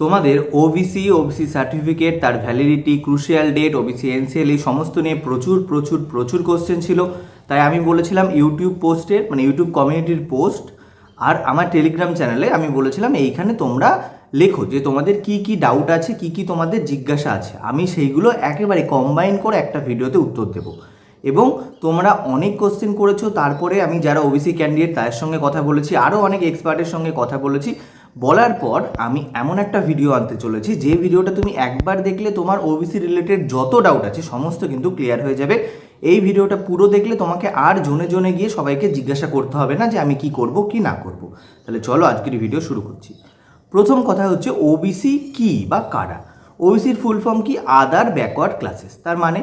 তোমাদের OBC OBC certificate তার validity crucial date OBC NCL এই সমস্ত নিয়ে প্রচুর প্রচুর প্রচুর কোশ্চেন ছিল। তাই আমি বলেছিলাম ইউটিউব পোস্টের মানে ইউটিউব কমিউনিটির পোস্ট আর আমার টেলিগ্রাম চ্যানেলে আমি বলেছিলাম এইখানে তোমরা লেখো যে তোমাদের কি কি ডাউট আছে, কি কি তোমাদের জিজ্ঞাসা আছে। আমি সেইগুলো একেবারে কম্বাইন করে একটা ভিডিওতে উত্তর দেবো। এবং তোমরা অনেক কোশ্চেন করেছ, তারপরে আমি যারা ওবিসি ক্যান্ডিডেট তাদের সঙ্গে কথা বলেছি আরও অনেক এক্সপার্টের সঙ্গে কথা বলেছি বলার পর আমি এমন একটা ভিডিও আনতে চলেছি, যে ভিডিওটা তুমি একবার দেখলে তোমার ওবিসি রিলেটেড যত ডাউট আছে, সমস্ত কিন্তু ক্লিয়ার হয়ে যাবে। এই ভিডিওটা পুরো দেখলে তোমাকে আর জনে জনে গিয়ে সবাইকে জিজ্ঞাসা করতে হবে না যে আমি কি করব, কি না করব। তাহলে চলো আজকের ভিডিও শুরু করছি। প্রথম কথা হচ্ছে ওবিসি কি বা কারা? ওবিসির ফুল ফর্ম কি? আদার ব্যাকওয়ার্ড ক্লাসেস তার মানে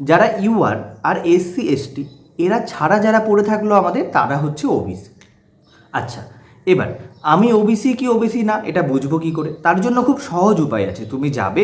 যারা ইউআর আর এসসি এসটি এরা ছাড়া যারা পড়ে থাকল আমাদের, তারা হচ্ছে ওবিসি আচ্ছা এবার আমি ওবিসি কি ওবিসি না, এটা বুঝব কি করে? তার জন্য খুব সহজ উপায় আছে। তুমি যাবে,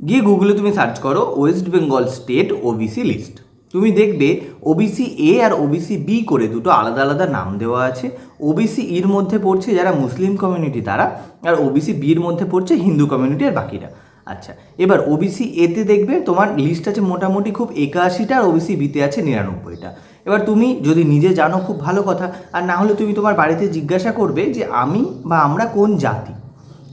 গিয়ে গুগলে তুমি সার্চ করো West Bengal state OBC list তুমি দেখবে ওবিসি এ আর ওবিসি বি করে দুটো আলাদা আলাদা নাম দেওয়া আছে। ওবিসি ইর মধ্যে পড়ছে যারা মুসলিম কমিউনিটি তারা, আর ওবিসি বির মধ্যে পড়ছে হিন্দু কমিউনিটি আর বাকিরা। আচ্ছা এবার ওবিসি এতে দেখবে তোমার লিস্ট আছে মোটামুটি খুব একাশিটা আর ওবিসি বিতে আছে নিরানব্বইটা। এবার তুমি যদি নিজে জানো খুব ভালো কথা, আর না হলে তুমি তোমার বাড়িতে জিজ্ঞাসা করবে যে আমি বা আমরা কোন জাতি?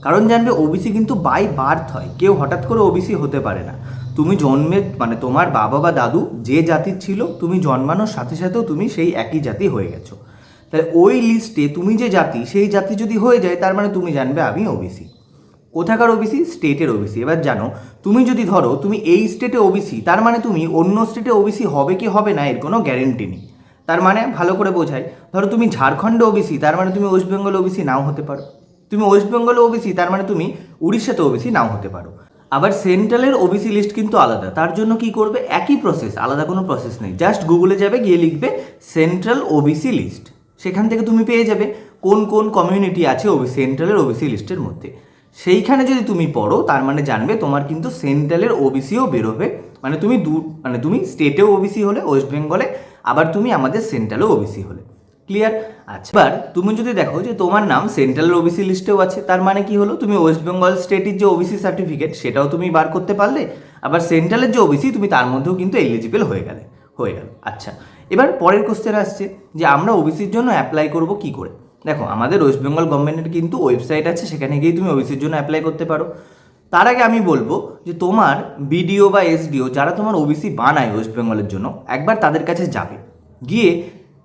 কারণ জানবে ওবিসি কিন্তু বাই বার্থ হয়, কেউ হঠাৎ করে ওবিসি হতে পারে না। তুমি জন্মে মানে তোমার বাবা বা দাদু যে জাতির ছিল, তুমি জন্মানোর সাথে সাথেও তুমি সেই একই জাতি হয়ে গেছো। তাহলে ওই লিস্টে তুমি যে জাতি, সেই জাতি যদি হয়ে যায়, তার মানে তুমি জানবে আমি ওবিসি কোথাকার ওবিসি স্টেটের ওবিসি এবার জানো তুমি যদি ধরো তুমি এই স্টেটে ওবিসি তার মানে তুমি অন্য স্টেটে ওবিসি হবে কি হবে না এর কোনো গ্যারেন্টি নেই তার মানে ভালো করে বোঝাই ধরো তুমি ঝাড়খণ্ডে ওবিসি তার মানে তুমি ওয়েস্ট বেঙ্গল ওবিসি নাও হতে পারো তুমি ওয়েস্ট বেঙ্গল ওবিসি তার মানে তুমি উড়িষ্যাতে ওবিসি নাও হতে পারো আবার সেন্ট্রালের ওবিসি লিস্ট কিন্তু আলাদা তার জন্য কি করবে একই প্রসেস আলাদা কোনো প্রসেস নেই জাস্ট গুগলে যাবে গিয়ে লিখবে সেন্ট্রাল ওবিসি লিস্ট সেখান থেকে তুমি পেয়ে যাবে কোন কোন কমিউনিটি আছে ওবি সেন্ট্রালের ওবিসি লিস্টের মধ্যে সেইখানে যদি তুমি পড়ো, তার মানে জানবে তোমার কিন্তু সেন্ট্রালের ওবিসিও বেরোবে। মানে তুমি দু মানে তুমি স্টেটেও ওবিসি হলে, ওয়েস্ট বেঙ্গলে, আবার তুমি আমাদের সেন্ট্রালেও ওবিসি হলে। ক্লিয়ার আচ্ছা এবার তুমি যদি দেখো যে তোমার নাম সেন্ট্রালের ওবিসি লিস্টেও আছে, তার মানে কি হলো? তুমি ওয়েস্ট বেঙ্গল স্টেটের যে ওবিসি সার্টিফিকেট সেটাও তুমি বার করতে পারলে, আবার সেন্ট্রালের যে ওবিসি তুমি তার মধ্যেও কিন্তু এলিজিবল হয়ে গেলে, হয়ে গেল। আচ্ছা এবার পরের কোশ্চেন আসছে যে আমরা ওবিসির জন্য অ্যাপ্লাই করব কি করে? দেখো, আমাদের ওয়েস্ট বেঙ্গল গভর্নমেন্টের কিন্তু ওয়েবসাইট আছে, সেখানে গিয়ে তুমি ওবিসির জন্য অ্যাপ্লাই করতে পারো। তার আগে আমি বলব যে তোমার বিডিও বা এসডিও যারা তোমার ওবিসি বানায় ওয়েস্ট বেঙ্গলের জন্য, একবার তাদের কাছে যাবে। গিয়ে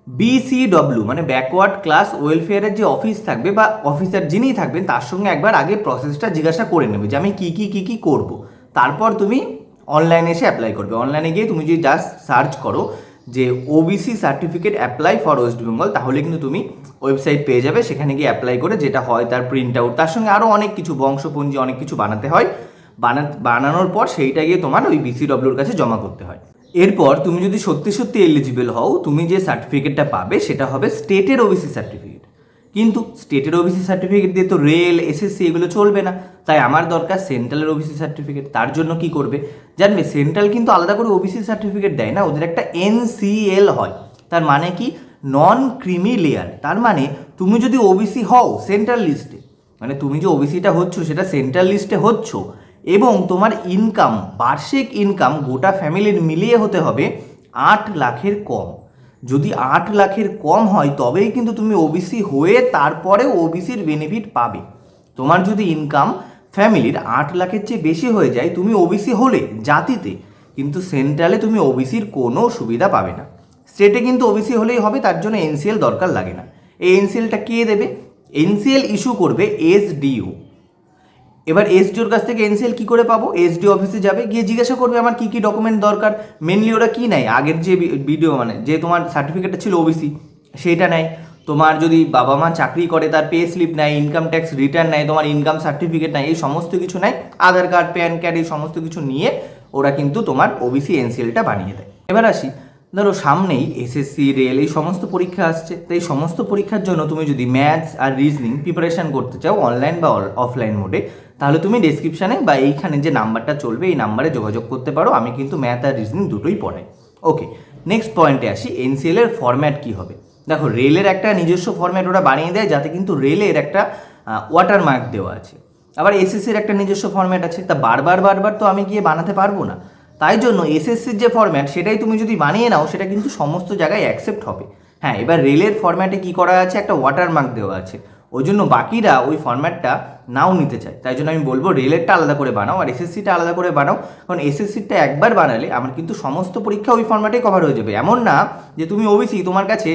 বিসিডব্লিউ মানে ব্যাকওয়ার্ড ক্লাস ওয়েলফেয়ারের যে অফিস থাকবে বা অফিসার যিনিই থাকবেন, তার সঙ্গে একবার আগে প্রসেসটা জিজ্ঞাসা করে নেবে যে আমি কী কী কী কী করব। তারপর তুমি অনলাইনে এসে অ্যাপ্লাই করবে। অনলাইনে গিয়ে তুমি যদি জাস্ট সার্চ করো যে OBC certificate apply for West Bengal তাহলে কিন্তু তুমি ওয়েবসাইট পেয়ে যাবে, সেখানে গিয়ে অ্যাপ্লাই করে যেটা হয় তার প্রিন্ট আউট তার সঙ্গে আরও অনেক কিছু বংশপঞ্জি, অনেক কিছু বানাতে হয়। বানা, বানানোর পর সেইটা গিয়ে তোমার ওই বিসিডব্লিউর কাছে জমা করতে হয়। এরপর তুমি যদি সত্যি সত্যি এলিজিবল হও, তুমি যে সার্টিফিকেটটা পাবে, সেটা হবে স্টেটের ওবিসি সার্টিফিকেট কিন্তু স্টেটের ওবিসি সার্টিফিকেট দিয়ে তো রেল এসএসসি এগুলো চলবে না। তাই আমার দরকার সেন্ট্রালের ওবিসি সার্টিফিকেট তার জন্য কি করবে? জানবে সেন্ট্রাল কিন্তু আলাদা করে ওবিসি সার্টিফিকেট দেয় না, ওদের একটা এনসিএল হয়। তার মানে কি? নন ক্রিমি লেয়ার তার মানে তুমি যদি ওবিসি হও সেন্ট্রাল লিস্টে মানে তুমি যে ওবিসিটা হচ্ছ, সেটা সেন্ট্রাল লিস্টে হচ্ছ, এবং তোমার ইনকাম বার্ষিক ইনকাম গোটা ফ্যামিলির মিলিয়ে হতে হবে আট লাখের কম। যদি আট লাখের কম হয়, তবেই কিন্তু তুমি ওবিসি হয়ে তারপরে ওবিসির বেনিফিট পাবে। তোমার যদি ইনকাম ফ্যামিলির আট লাখের চেয়ে বেশি হয়ে যায়, তুমি ওবিসি হলে জাতিতে, কিন্তু সেন্ট্রালে তুমি ওবিসির কোনো সুবিধা পাবে না। স্টেটে কিন্তু ওবিসি হলেই হবে, তার জন্য এনসিএল দরকার লাগে না। এই এনসিএলটা কে দেবে? এনসিএল ইস্যু করবে এসডিও এবার এসডিওর কাছ থেকে এনসিএল কী করে পাবো? এসডি অফিসে যাবে, গিয়ে জিজ্ঞাসা করবে আমার কী কী ডকুমেন্ট দরকার? মেনলি ওরা কী নেয়? আগের যে ভিডিও মানে যে তোমার সার্টিফিকেটটা ছিল ওবিসি সেইটা নেয়। তোমার যদি বাবা মা চাকরি করে, তার পে স্লিপ নেয় ইনকাম ট্যাক্স রিটার্ন নেয়, তোমার ইনকাম সার্টিফিকেট নেয়, এই সমস্ত কিছু নেয়। আধার কার্ড প্যান কার্ড এই সমস্ত কিছু নিয়ে ওরা কিন্তু তোমার ওবিসি এনসিএলটা বানিয়ে দেয়। এবার আসি। ধরো সামনেই এসএসসি রেল এই সমস্ত পরীক্ষা আসছে। তো এই সমস্ত পরীক্ষার জন্য তুমি যদি ম্যাথস আর রিজনিং প্রিপারেশন করতে চাও অনলাইন বা অফলাইন মোডে তাহলে তুমি ডেসক্রিপশানে বা এইখানে যে নাম্বারটা চলবে, এই নাম্বারে যোগাযোগ করতে পারো। আমি কিন্তু ম্যাথ আর রিজনিং দুটোই পড়াই। ওকে নেক্সট পয়েন্টে আসি। এনসিএল এর ফরম্যাট কী হবে? দেখো রেলের একটা নিজস্ব ফরম্যাট ওরা বানিয়ে দেয়, যাতে কিন্তু রেলের একটা ওয়াটার মার্ক দেওয়া আছে। আবার এসএসসির একটা নিজস্ব ফর্ম্যাট আছে। তা বারবার বারবার তো আমি গিয়ে বানাতে পারব না। তাই জন্য এসএসসির যে ফর্ম্যাট সেটাই তুমি যদি বানিয়ে নাও, সেটা কিন্তু সমস্ত জায়গায় অ্যাকসেপ্ট হবে। হ্যাঁ এবার রেলের ফর্ম্যাটে কি করা আছে? একটা ওয়াটার মার্ক দেওয়া আছে। ওই জন্য বাকিরা ওই ফর্ম্যাটটা নাও নিতে চায়। তাই জন্য আমি বলব রেলেরটা আলাদা করে বানাও আর এসএসসিটা আলাদা করে বানাও। কারণ এসএসসিটা একবার বানালে আমার কিন্তু সমস্ত পরীক্ষা ওই ফর্ম্যাটেই কভার হয়ে যাবে। এমন না যে তুমি ওবিসি তোমার কাছে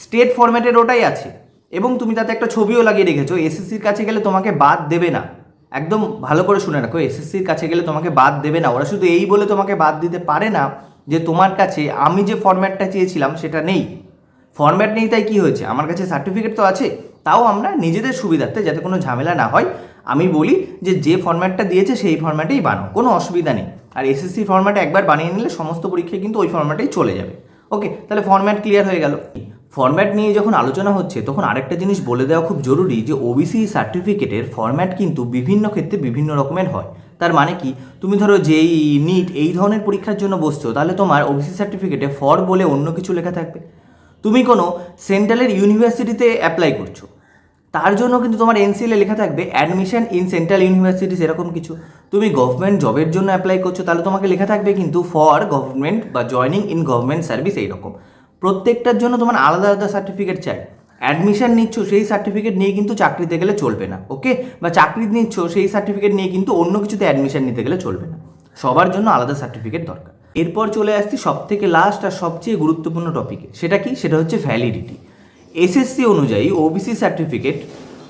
স্টেট ফর্ম্যাটের ওটাই আছে এবং তুমি তাতে একটা ছবিও লাগিয়ে রেখেছো। এসএসসির কাছে গেলে তোমাকে বাদ দেবে না। একদম ভালো করে শুনে রাখো এসএসসির কাছে গেলে তোমাকে বাদ দেবে না। ওরা শুধু এই বলে তোমাকে বাদ দিতে পারে না যে তোমার কাছে আমি যে ফর্ম্যাটটা চেয়েছিলাম সেটা নেই। ফর্ম্যাট নেই তাই কী হয়েছে? আমার কাছে সার্টিফিকেট তো আছে। তাও আমরা নিজেদের সুবিধার্থে যাতে কোনো ঝামেলা না হয়, আমি বলি যে যে ফর্ম্যাটটা দিয়েছে সেই ফর্ম্যাটেই বানাও, কোনো অসুবিধা নেই। আর এসএসসি ফর্ম্যাটে একবার বানিয়ে নিলে সমস্ত পরীক্ষায় কিন্তু ওই ফর্ম্যাটেই চলে যাবে। ওকে তাহলে ফর্ম্যাট ক্লিয়ার হয়ে গেল। ফর্ম্যাট নিয়ে যখন আলোচনা হচ্ছে, তখন আরেকটা জিনিস বলে দেওয়া খুব জরুরি যে ওবিসি সার্টিফিকেটের ফর্ম্যাট কিন্তু বিভিন্ন ক্ষেত্রে বিভিন্ন রকমের হয়। তার মানে কি? তুমি ধরো যেই নিট এই ধরনের পরীক্ষার জন্য বসছো, তাহলে তোমার ওবিসি সার্টিফিকেটে ফর বলে অন্য কিছু লেখা থাকবে। তুমি কোনো সেন্ট্রালের ইউনিভার্সিটিতে অ্যাপ্লাই করছ। তার জন্য কিন্তু তোমার এনসিএলে লেখা থাকবে অ্যাডমিশন ইন সেন্ট্রাল ইউনিভার্সিটিস এরকম কিছু। তুমি গভর্নমেন্ট জবের জন্য অ্যাপ্লাই করছ, তাহলে তোমাকে লেখা থাকবে কিন্তু ফর গভর্নমেন্ট বা জয়নিং ইন গভর্নমেন্ট সার্ভিস এইরকম। প্রত্যেকটার জন্য তোমার আলাদা আলাদা সার্টিফিকেট চাই। অ্যাডমিশন নিচ্ছ, সেই সার্টিফিকেট নিয়ে কিন্তু চাকরিতে গেলে চলবে না ওকে বা চাকরি নিচ্ছ, সেই সার্টিফিকেট নিয়ে কিন্তু অন্য কিছুতে অ্যাডমিশন নিতে গেলে চলবে না। সবার জন্য আলাদা সার্টিফিকেট দরকার। এরপর চলে আসছি সব থেকে লাস্ট আর সবচেয়ে গুরুত্বপূর্ণ টপিকে সেটা কি? সেটা হচ্ছে ভ্যালিডিটি এসএসসি অনুযায়ী ওবিসি সার্টিফিকেট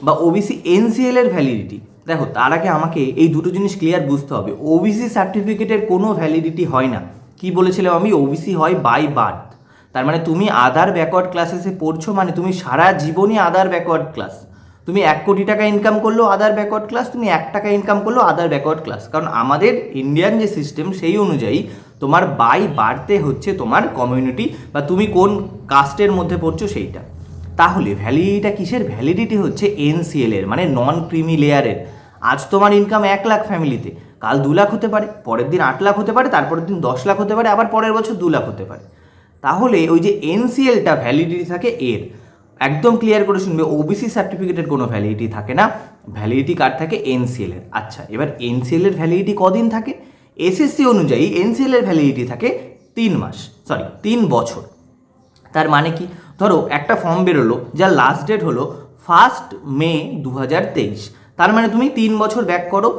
বা ওবিসি এনসিএল এর ভ্যালিডিটি দেখো তার আগে আমাকে এই দুটো জিনিস ক্লিয়ার বুঝতে হবে। ওবিসি সার্টিফিকেটের কোনো ভ্যালিডিটি হয় না। কি বলেছিলাম আমি? ওবিসি হয় বাই বার্থ তার মানে তুমি আদার ব্যাকওয়ার্ড ক্লাসেসে পড়ছো মানে তুমি সারা জীবনই আদার ব্যাকওয়ার্ড ক্লাস তুমি এক কোটি টাকা ইনকাম করলেও আদার ব্যাকওয়ার্ড ক্লাস তুমি এক টাকা ইনকাম করলেও আদার ব্যাকওয়ার্ড ক্লাস কারণ আমাদের ইন্ডিয়ান যে সিস্টেম সেই অনুযায়ী তোমার বাই বাড়তে হচ্ছে তোমার কমিউনিটি বা তুমি কোন কাস্টের মধ্যে পড়ছো সেইটা। তাহলে ভ্যালিডিটা কিসের? ভ্যালিডিটি হচ্ছে এনসিএল এর মানে নন ক্রিমি লেয়ারের আজ তোমার ইনকাম এক লাখ ফ্যামিলিতে কাল দু লাখ হতে পারে, পরের দিন আট লাখ হতে পারে, তারপরের দিন দশ লাখ হতে পারে, আবার পরের বছর দু লাখ হতে পারে। তাহলে ওই যে এনসিএলটা ভ্যালিডিটি থাকে এর, একদম ক্লিয়ার করে শুনবে ওবিসি সার্টিফিকেটের কোনো ভ্যালিডিটি থাকে না ভ্যালিডিটি কার্ড থাকে এনসিএল এর। আচ্ছা এবার এনসিএল এর ভ্যালিডিটি কদিন থাকে? এসএসসি অনুযায়ী এনসিএল এর ভ্যালিডিটি থাকে তিন মাস সরি তিন বছর। তার মানে কি? ধরো, একটা ফর্ম বেরোলো, যার লাস্ট ডেট হলো ফার্স্ট মে দু হাজার তেইশ। তার মানে তুমি তিন বছর ব্যাক করো।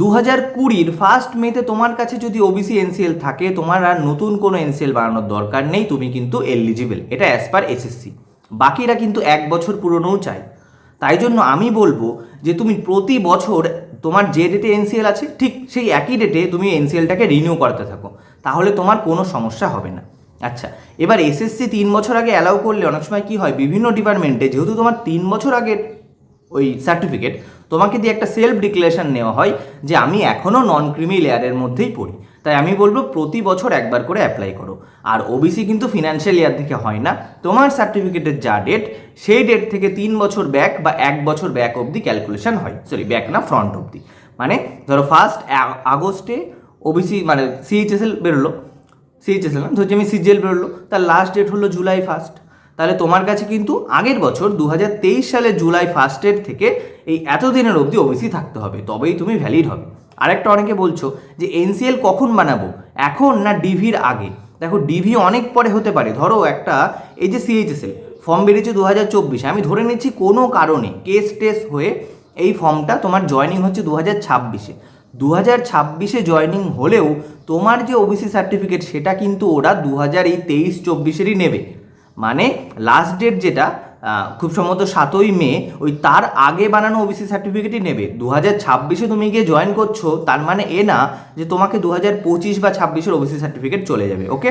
দু হাজার কুড়ির ফার্স্ট মেতে তোমার কাছে যদি ওবিসি এনসিএল থাকে, তোমার আর নতুন কোনো এনসিএল বানানোর দরকার নেই, তুমি কিন্তু এলিজিবল এটা অ্যাজ পার এসএসসি বাকিরা কিন্তু এক বছর পুরনোও চায়। তাই জন্য আমি বলব যে তুমি প্রতি বছর তোমার যে ডেটে এনসিএল আছে, ঠিক সেই একই ডেটে তুমি এনসিএলটাকে রিনিউ করতে থাকো। তাহলে তোমার কোনো সমস্যা হবে না। আচ্ছা এবার এসএসসি তিন বছর আগে অ্যালাউ করলে অনেক সময় কি হয়, বিভিন্ন ডিপার্টমেন্টে যেহেতু তোমার তিন বছর আগের ওই সার্টিফিকেট তোমাকে দিয়ে একটা সেলফ ডিক্লারেশন নেওয়া হয় যে আমি এখনও নন ক্রিমি লেয়ারের মধ্যেই পড়ি। তাই আমি বলব প্রতি বছর একবার করে অ্যাপ্লাই করো। আর ওবিসি কিন্তু ফিনান্সিয়াল ইয়ার থেকে হয় না। তোমার সার্টিফিকেটের যা ডেট সেই ডেট থেকে তিন বছর ব্যাক বা এক বছর ব্যাক অবধি ক্যালকুলেশন হয়। সরি ব্যাক না ফ্রন্ট অবধি। মানে ধরো ফার্স্ট আগস্টে ওবিসি মানে সিএইচএসএল বেরোলো। সিএইচএসএল না ধরছি আমি সিজিএল বেরোলো। তার লাস্ট ডেট হলো জুলাই ফার্স্ট তাহলে তোমার কাছে কিন্তু আগের বছর দু সালের জুলাই ফার্স্টের থেকে এই এতদিনের অবধি ওবিসি থাকতে হবে। তবেই তুমি ভ্যালিড হবে। আরেকটা অনেকে বলছো যে এনসিএল কখন বানাবো? এখন না ডিভির আগে? দেখো ডিভি অনেক পরে হতে পারে। ধরো একটা এই যে সিএইচএসএল ফর্ম বেরিয়েছে দু হাজার চব্বিশে। আমি ধরে নিচ্ছি কোনো কারণে কেস টেস হয়ে এই ফর্মটা তোমার জয়নিং হচ্ছে দু হাজার ছাব্বিশে। দু হাজার ছাব্বিশে জয়নিং হলেও তোমার যে ওবিসি সার্টিফিকেট সেটা কিন্তু ওরা দু হাজার এই তেইশ চব্বিশেরই নেবে। মানে লাস্ট ডেট যেটা খুব সম্ভবত সাতই মে, ওই তার আগে বানানো ওবিসি সার্টিফিকেটই নেবে। দু হাজার ছাব্বিশে তুমি গিয়ে জয়েন করছ, তার মানে এ না যে তোমাকে দু হাজার পঁচিশ বা ছাব্বিশের ওবিসি সার্টিফিকেট চলে যাবে ওকে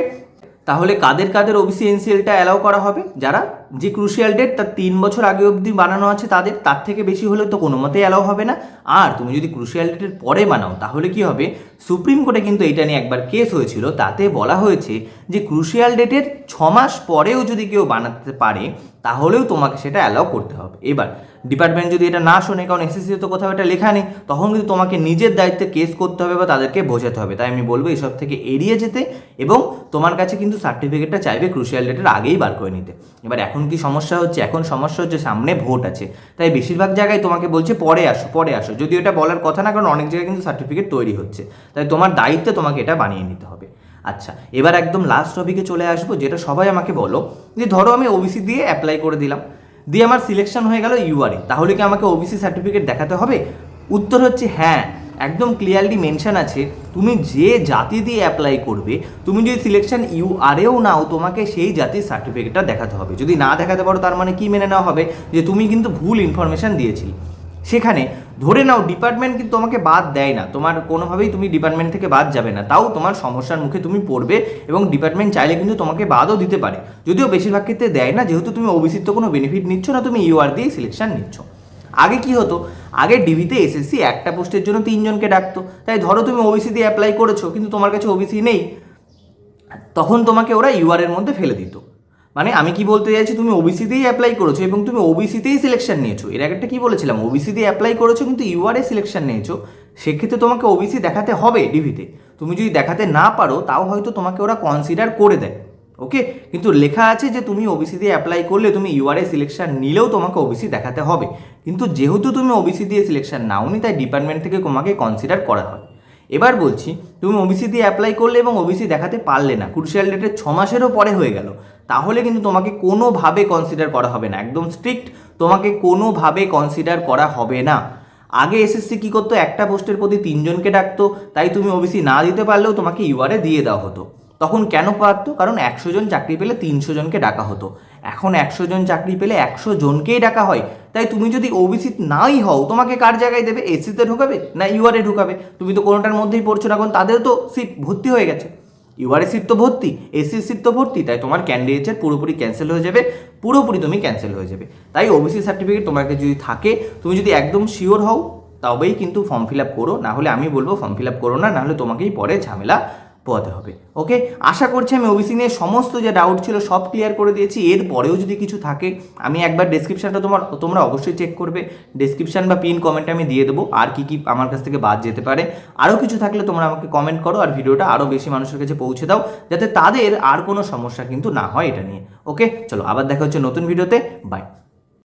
তাহলে কাদের কাদের ওবিসি এনসিএলটা অ্যালাউ করা হবে? যারা যে ক্রুশিয়াল ডেট তার তিন বছর আগে অবধি বানানো আছে তাদের, তার থেকে বেশি হলে তো কোনো মতেই অ্যালাউ হবে না। আর তুমি যদি ক্রুশিয়াল ডেটের পরে বানাও, তাহলে কি হবে? সুপ্রিম কোর্টে কিন্তু এটা নিয়ে একবার কেস হয়েছিল। তাতে বলা হয়েছে যে ক্রুশিয়াল ডেটের ছ মাস পরেও যদি কেউ বানাতে পারে, তাহলেও তোমাকে সেটা অ্যালাউ করতে হবে। এবার ডিপার্টমেন্ট যদি এটা না শোনে, কারণ এসএসসি তো কোথাও এটা লেখা নেই, তখন কিন্তু তোমাকে নিজের দায়িত্বে কেস করতে হবে বা তাদেরকে বোঝাতে হবে। তাই আমি বলব এসব থেকে এড়িয়ে যেতে এবং তোমার কাছে কিন্তু সার্টিফিকেটটা চাইবে ক্রুশিয়াল ডেটের আগেই বার করে নিতে। এবার এখন এখন কি সমস্যা হচ্ছে? এখন সমস্যা হচ্ছে সামনে ভোট আছে। তাই বেশিরভাগ জায়গায় তোমাকে বলছে, পরে আসো পরে আসো। যদি এটা বলার কথা না, কারণ অনেক জায়গায় কিন্তু সার্টিফিকেট তৈরি হচ্ছে। তাই তোমার দায়িত্বে তোমাকে এটা বানিয়ে নিতে হবে। আচ্ছা এবার একদম লাস্ট টপিকে চলে আসব, যেটা সবাই আমাকে বলো যে, ধরো আমি ওবিসি দিয়ে অ্যাপ্লাই করে দিলাম। দিয়ে আমার সিলেকশন হয়ে গেল ইউআরএ তাহলে কি আমাকে ওবিসি সার্টিফিকেট দেখাতে হবে? উত্তর হচ্ছে হ্যাঁ। একদম ক্লিয়ারলি মেনশন আছে, তুমি যে জাতি দিয়ে অ্যাপ্লাই করবে, তুমি যদি সিলেকশন ইউআরএও নাও, তোমাকে সেই জাতির সার্টিফিকেটটা দেখাতে হবে। যদি না দেখাতে পারো, তার মানে কি মেনে নেওয়া হবে? যে তুমি কিন্তু ভুল ইনফরমেশন দিয়েছিলে। সেখানে ধরে নাও ডিপার্টমেন্ট কিন্তু তোমাকে বাদ দেয় না। তোমার কোনোভাবেই তুমি ডিপার্টমেন্ট থেকে বাদ যাবে না। তাও তোমার সমস্যার মুখে তুমি পড়বে এবং ডিপার্টমেন্ট চাইলে কিন্তু তোমাকে বাদও দিতে পারে। যদিও বেশিরভাগ ক্ষেত্রে দেয় না, যেহেতু তুমি ওবিসির তো কোনো বেনিফিট নিচ্ছ না, তুমি ইউআর দিয়ে সিলেকশন নিচ্ছ। আগে কি হতো? আগে ডিবিতে এসএসসি একটা পোস্টের জন্য তিনজনকে ডাকতো। তাই ধরো তুমি ওবিসি দিয়ে অ্যাপ্লাই করেছ, কিন্তু তোমার কাছে ওবিসি নেই, তখন তোমাকে ওরা ইউআর এর মধ্যে ফেলে দিত। মানে আমি কি বলতে চাইছি, তুমি ওবিসিতেই অ্যাপ্লাই করেছ এবং তুমি ওবিসিতেই সিলেকশন নিয়েছো। এর আগেরটা কি বলেছিলাম? ওবিসি দিয়ে অ্যাপ্লাই করেছ, কিন্তু ইউআরএ সিলেকশন নিয়েছো। সেক্ষেত্রে তোমাকে ওবিসি দেখাতে হবে ডিভিতে তুমি যদি দেখাতে না পারো, তাও হয়তো তোমাকে ওরা কনসিডার করে দেয়। ওকে কিন্তু লেখা আছে যে তুমি ওবিসি দিয়ে অ্যাপ্লাই করলে তুমি ইউআরএ সিলেকশন নিলেও তোমাকে ওবিসি দেখাতে হবে। কিন্তু যেহেতু তুমি ওবিসি দিয়ে সিলেকশন নাওনি, তাই ডিপার্টমেন্ট থেকে তোমাকে কনসিডার করা হয় এবার বলছি, তুমি ওবিসি দিয়ে অ্যাপ্লাই করলে এবং ওবিসি দেখাতে পারলে না ক্রুশিয়াল ডেটের ছ মাসেরও পরে হয়ে গেল। তাহলে কিন্তু তোমাকে কোনোভাবে কনসিডার করা হবে না। একদম স্ট্রিক্ট তোমাকে কোনোভাবে কনসিডার করা হবে না। আগে এসএসসি কী করতো? একটা পোস্টের প্রতি তিনজনকে ডাকতো, তাই তুমি ওবিসি না দিতে পারলেও তোমাকে ইউআরএ দিয়ে দেওয়া হতো। তখন কেন পারত? কারণ একশো জন চাকরি পেলে তিনশো জনকে ডাকা হতো। এখন একশো জন চাকরি পেলে একশো জনকেই ডাকা হয়। তাই তুমি যদি ওবিসি নাই হও, তোমাকে কার জায়গায় দেবে? এসিতে ঢুকাবে না ইউআরএ ঢুকাবে? তুমি তো কোনোটার মধ্যেই পড়ছো না, কারণ তাদের তো সিট ভর্তি হয়ে গেছে। ইউআরএ সিট তো ভর্তি এসি সিট তো ভর্তি, তাই তোমার ক্যান্ডিডেটের পুরোপুরি ক্যান্সেল হয়ে যাবে, পুরোপুরি তুমি ক্যান্সেল হয়ে যাবে। তাই ওবিসি সার্টিফিকেট তোমার কাছে যদি থাকে, তুমি যদি একদম শিওর হও, তবেই কিন্তু ফর্ম ফিল আপ করো। না হলে আমি বলব ফর্ম ফিল আপ করো না, নাহলে তোমাকেই পরে ঝামেলা পোয়াতে হবে। ওকে আশা করছি আমি ওবিসি নিয়ে সমস্ত যে ডাউট ছিল সব ক্লিয়ার করে দিয়েছি। এর পরেও যদি কিছু থাকে, আমি একবার ডেসক্রিপশানটা তোমার তোমরা অবশ্যই চেক করবে। ডেসক্রিপশান বা পিন কমেন্টে আমি দিয়ে দেবো। আর কি কি আমার কাছ থেকে বাদ যেতে পারে। আরও কিছু থাকলে তোমরা আমাকে কমেন্ট করো আর ভিডিওটা আরও বেশি মানুষের কাছে পৌঁছে দাও, যাতে তাদের আর কোনো সমস্যা কিন্তু না হয় এটা নিয়ে। ওকে চলো, আবার দেখা হচ্ছে নতুন ভিডিওতে বাই